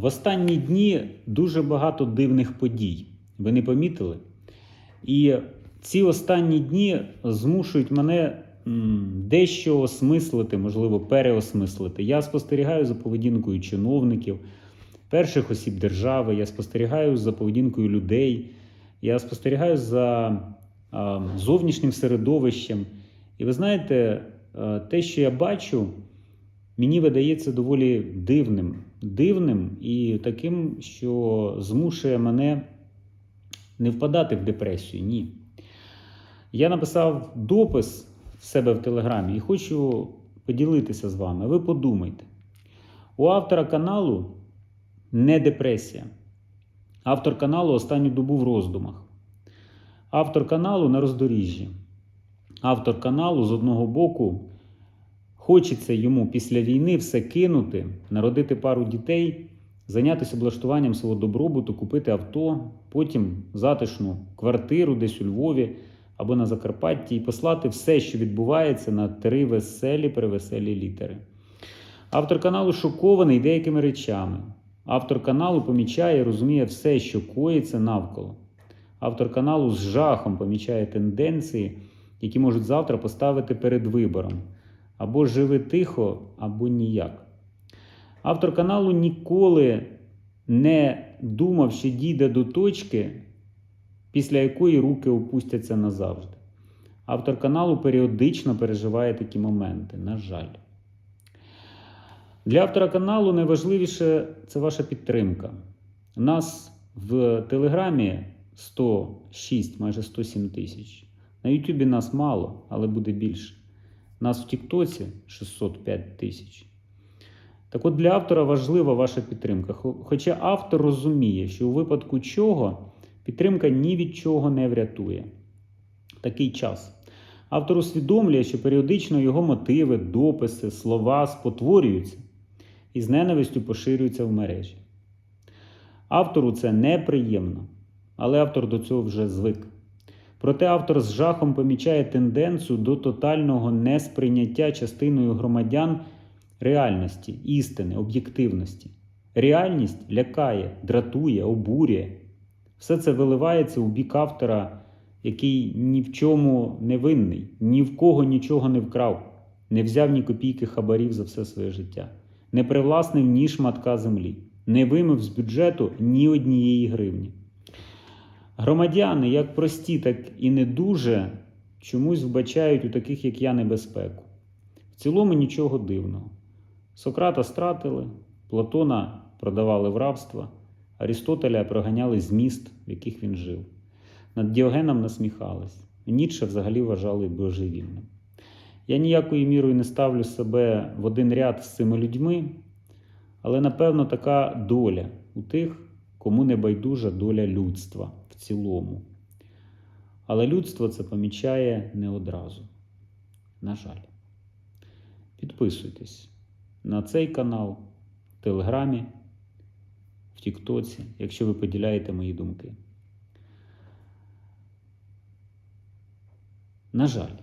В останні дні дуже багато дивних подій. Ви не помітили? І ці останні дні змушують мене дещо осмислити, можливо, переосмислити. Я спостерігаю за поведінкою чиновників, перших осіб держави, я спостерігаю за поведінкою людей, я спостерігаю за зовнішнім середовищем. І ви знаєте, те, що я бачу, мені видається доволі дивним. Дивним і таким, що змушує мене не впадати в депресію. Ні. Я написав допис в себе в Телеграмі і хочу поділитися з вами. Ви подумайте. У автора каналу не депресія. Автор каналу останню добу в роздумах. Автор каналу на роздоріжжі. Автор каналу з одного боку хочеться йому після війни все кинути, народити пару дітей, зайнятися облаштуванням свого добробуту, купити авто, потім затишну квартиру десь у Львові або на Закарпатті і послати все, що відбувається, на три веселі превеселі літери. Автор каналу шокований деякими речами. Автор каналу помічає і розуміє все, що коїться навколо. Автор каналу з жахом помічає тенденції, які можуть завтра поставити перед вибором. Або живи тихо, або ніяк. Автор каналу ніколи не думав, що дійде до точки, після якої руки опустяться назавжди. Автор каналу періодично переживає такі моменти, на жаль. Для автора каналу найважливіше це ваша підтримка. У нас в Телеграмі 106, майже 107 тисяч. На Ютубі нас мало, але буде більше. Нас в Тіктоці 605 тисяч. Так от для автора важлива ваша підтримка. Хоча автор розуміє, що у випадку чого підтримка ні від чого не врятує. Такий час. Автор усвідомлює, що періодично його мотиви, дописи, слова спотворюються і з ненавистю поширюються в мережі. Автору це неприємно, але автор до цього вже звик. Проте автор з жахом помічає тенденцію до тотального несприйняття частиною громадян реальності, істини, об'єктивності. Реальність лякає, дратує, обурює. Все це виливається у бік автора, який ні в чому не винний, ні в кого нічого не вкрав, не взяв ні копійки хабарів за все своє життя, не привласнив ні шматка землі, не вимив з бюджету ні однієї гривні. Громадяни, як прості, так і не дуже, чомусь вбачають у таких, як я, небезпеку. В цілому нічого дивного. Сократа стратили, Платона продавали в рабство, Арістотеля проганяли з міст, в яких він жив. Над Діогеном насміхались. Ніцше взагалі вважали божевільним. Я ніякою мірою не ставлю себе в один ряд з цими людьми, але напевно така доля у тих, кому не байдужа доля людства цілому. Але людство це помічає не одразу. На жаль. Підписуйтесь на цей канал в Телеграмі, в Тіктоці, якщо ви поділяєте мої думки. На жаль.